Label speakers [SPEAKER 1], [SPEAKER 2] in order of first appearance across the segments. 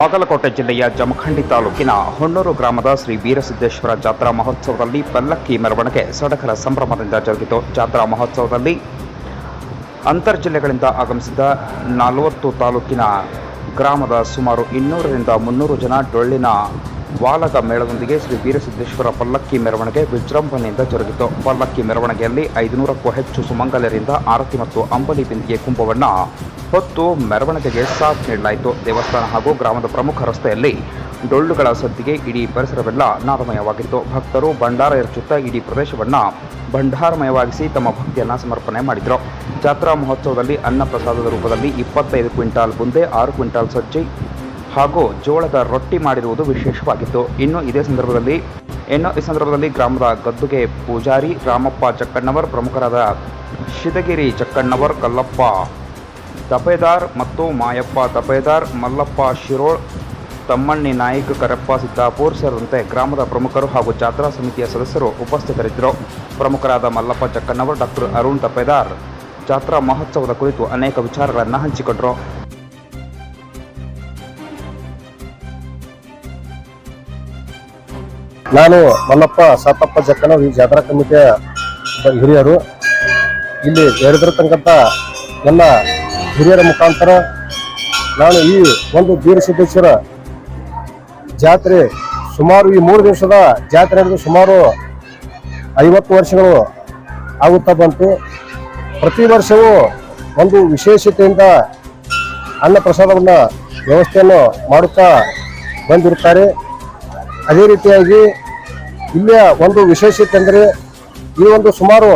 [SPEAKER 1] ಬಾಗಲಕೋಟೆ ಜಿಲ್ಲೆಯ ಜಮಖಂಡಿ ತಾಲೂಕಿನ ಹೊನ್ನೂರು ಗ್ರಾಮದ ಶ್ರೀ ವೀರಸಿದ್ದೇಶ್ವರ ಜಾತ್ರಾ ಮಹೋತ್ಸವದಲ್ಲಿ ಪಲ್ಲಕ್ಕಿ ಮೆರವಣಿಗೆ ಸಡಗರ ಸಂಭ್ರಮದಿಂದ ಜರುಗಿತು ಜಾತ್ರಾ ಮಹೋತ್ಸವದಲ್ಲಿ ಅಂತರ್ ಜಿಲ್ಲೆಗಳಿಂದ ಆಗಮಿಸಿದ ನಲವತ್ತು ತಾಲೂಕಿನ ಗ್ರಾಮದ ಸುಮಾರು ಇನ್ನೂರರಿಂದ ಮುನ್ನೂರು ಜನ ಡೊಳ್ಳಿನ ವಾಲಗ ಮೇಳದೊಂದಿಗೆ ಶ್ರೀ ವೀರಸಿದ್ದೇಶ್ವರ ಪಲ್ಲಕ್ಕಿ ಮೆರವಣಿಗೆ ವಿಜೃಂಭಣೆಯಿಂದ ಜರುಗಿತು. ಪಲ್ಲಕ್ಕಿ ಮೆರವಣಿಗೆಯಲ್ಲಿ ಐದುನೂರಕ್ಕೂ ಹೆಚ್ಚು ಸುಮಂಗಲರಿಂದ ಆರತಿ ಮತ್ತು ಅಂಬಲಿ ಬಿಂದಿಗೆ ಕುಂಭವನ್ನು ಹೊತ್ತು ಮೆರವಣಿಗೆಗೆ ಸಾಥ್ ನೀಡಲಾಯಿತು. ದೇವಸ್ಥಾನ ಹಾಗೂ ಗ್ರಾಮದ ಪ್ರಮುಖ ರಸ್ತೆಯಲ್ಲಿ ಡೊಳ್ಳುಗಳ ಸದ್ದಿಗೆ ಇಡೀ ಪರಿಸರವೆಲ್ಲ ನಾದಮಯವಾಗಿತ್ತು. ಭಕ್ತರು ಭಂಡಾರ ಎರಚುತ್ತಾ ಇಡೀ ಪ್ರದೇಶವನ್ನು ಭಂಡಾರಮಯವಾಗಿಸಿ ತಮ್ಮ ಭಕ್ತಿಯನ್ನು ಸಮರ್ಪಣೆ ಮಾಡಿದರು. ಜಾತ್ರಾ ಮಹೋತ್ಸವದಲ್ಲಿ ಅನ್ನ ಪ್ರಸಾದದ ರೂಪದಲ್ಲಿ ಇಪ್ಪತ್ತೈದು ಕ್ವಿಂಟಾಲ್ ಬುಂದೆ, ಆರು ಕ್ವಿಂಟಾಲ್ ಸಜ್ಜಿ ಹಾಗೂ ಜೋಳದ ರೊಟ್ಟಿ ಮಾಡಿರುವುದು ವಿಶೇಷವಾಗಿತ್ತು. ಇನ್ನು ಇದೇ ಸಂದರ್ಭದಲ್ಲಿ, ಇನ್ನು ಈ ಸಂದರ್ಭದಲ್ಲಿ ಗ್ರಾಮದ ಗದ್ದುಗೆ ಪೂಜಾರಿ ರಾಮಪ್ಪ ಚಕ್ಕಣ್ಣವರ್, ಪ್ರಮುಖರಾದ ಶಿದಗಿರಿ ಚಕ್ಕಣ್ಣವರ್, ಕಲ್ಲಪ್ಪ ತಪೇದಾರ್ ಮತ್ತು ಮಾಯಪ್ಪ ತಪೇದಾರ್, ಮಲ್ಲಪ್ಪ ಶಿರೋಳ್, ತಮ್ಮಣ್ಣಿ ನಾಯಕ್ ಕರಪ್ಪ ಸಿದ್ದಾಪುರ್ ಸೇರಿದಂತೆ ಗ್ರಾಮದ ಪ್ರಮುಖರು ಹಾಗೂ ಜಾತ್ರಾ ಸಮಿತಿಯ ಸದಸ್ಯರು ಉಪಸ್ಥಿತರಿದ್ದರು. ಪ್ರಮುಖರಾದ ಮಲ್ಲಪ್ಪ ಚಕ್ಕಣ್ಣವರ್, ಡಾಕ್ಟರ್ ಅರುಣ್ ತಪೇದಾರ್ ಜಾತ್ರಾ ಮಹೋತ್ಸವದ ಕುರಿತು ಅನೇಕ ವಿಚಾರಗಳನ್ನು ಹಂಚಿಕೊಂಡರು.
[SPEAKER 2] ನಾನು ಮಲ್ಲಪ್ಪ ಸಾತಪ್ಪ ಜಕ್ಕನ ಈ ಜಾತ್ರಾ ಕಮಿಟಿಯ ಹಿರಿಯರು. ಇಲ್ಲಿ ಸೇರಿದಿರತಕ್ಕಂಥ ಎಲ್ಲ ಹಿರಿಯರ ಮುಖಾಂತರ ನಾನು ಈ ಒಂದು ಬೀರಸಿದ್ದೇಶ್ವರ ಜಾತ್ರೆ ಸುಮಾರು ಈ ಮೂರು ದಿವಸದ ಜಾತ್ರೆ ನಡೆದು ಸುಮಾರು ಐವತ್ತು ವರ್ಷಗಳು ಆಗುತ್ತಾ ಬಂತು. ಪ್ರತಿ ವರ್ಷವೂ ಒಂದು ವಿಶೇಷತೆಯಿಂದ ಅನ್ನ ಪ್ರಸಾದವನ್ನ ವ್ಯವಸ್ಥೆಯನ್ನು ಮಾಡುತ್ತಾ ಬಂದಿರುತ್ತಾರೆ. ಅದೇ ರೀತಿಯಾಗಿ ಇಲ್ಲಿಯ ಒಂದು ವಿಶೇಷತೆ ಅಂದರೆ ಈ ಒಂದು ಸುಮಾರು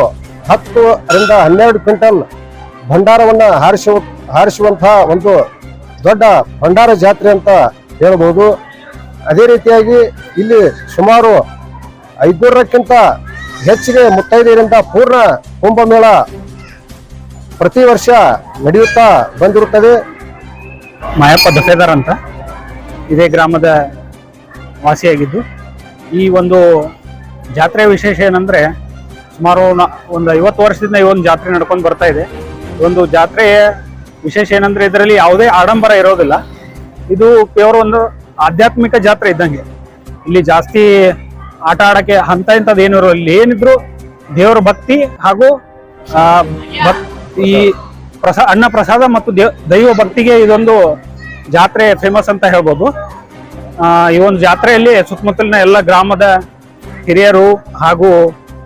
[SPEAKER 2] ಹತ್ತರಿಂದ ಹನ್ನೆರಡು ಕ್ವಿಂಟಲ್ ಭಂಡಾರವನ್ನು ಹಾರಿಸುವ, ಹಾರಿಸುವಂತಹ ಒಂದು ದೊಡ್ಡ ಭಂಡಾರ ಜಾತ್ರೆ ಅಂತ ಹೇಳ್ಬೋದು. ಅದೇ ರೀತಿಯಾಗಿ ಇಲ್ಲಿ ಸುಮಾರು ಐದುನೂರಕ್ಕಿಂತ ಹೆಚ್ಚಿಗೆ ಮುತ್ತೈದೆಯರಿಂದ ಪೂರ್ಣ ಕುಂಭಮೇಳ ಪ್ರತಿ ವರ್ಷ ನಡೆಯುತ್ತಾ ಬಂದಿರುತ್ತದೆ.
[SPEAKER 3] ಮಾಯಪ್ಪ ದಫೇದಾರ್ ಅಂತ. ಇದೇ ಗ್ರಾಮದ ವಾಸಿಯಾಗಿದ್ದು, ಈ ಒಂದು ಜಾತ್ರೆ ವಿಶೇಷ ಏನಂದರೆ, ಸುಮಾರು ಒಂದು ಐವತ್ತು ವರ್ಷದಿಂದ ಈ ಒಂದು ಜಾತ್ರೆ ನಡ್ಕೊಂಡು ಬರ್ತಾ ಇದೆ. ಒಂದು ಜಾತ್ರೆಯ ವಿಶೇಷ ಏನಂದರೆ, ಇದರಲ್ಲಿ ಯಾವುದೇ ಆಡಂಬರ ಇರೋದಿಲ್ಲ. ಇದು ಪ್ಯೂರ್ ಒಂದು ಆಧ್ಯಾತ್ಮಿಕ ಜಾತ್ರೆ ಇದ್ದಂಗೆ. ಇಲ್ಲಿ ಜಾಸ್ತಿ ಆಟ ಆಡೋಕ್ಕೆ ಹಂತ ಇಂಥದ್ದು ಏನು ಇರೋಲ್ಲ ಇಲ್ಲಿ ಏನಿದ್ರು ದೇವರ ಭಕ್ತಿ ಹಾಗೂ ಈ ಪ್ರಸಾ ಅನ್ನ ಪ್ರಸಾದ ಮತ್ತು ದೇವ್ ದೈವ ಭಕ್ತಿಗೆ ಇದೊಂದು ಜಾತ್ರೆ ಫೇಮಸ್ ಅಂತ ಹೇಳ್ಬೋದು. ಈ ಒಂದು ಜಾತ್ರೆಯಲ್ಲಿ ಸುತ್ತಮುತ್ತಲಿನ ಎಲ್ಲ ಗ್ರಾಮದ ಹಿರಿಯರು ಹಾಗೂ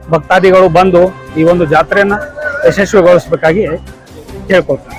[SPEAKER 3] ಭಕ್ತಾದಿಗಳು ಬಂದು ಈ ಒಂದು ಜಾತ್ರೆಯನ್ನು ಯಶಸ್ವಿಗೊಳಿಸಬೇಕಾಗಿ ಕೇಳ್ಕೊಳ್ತೀನಿ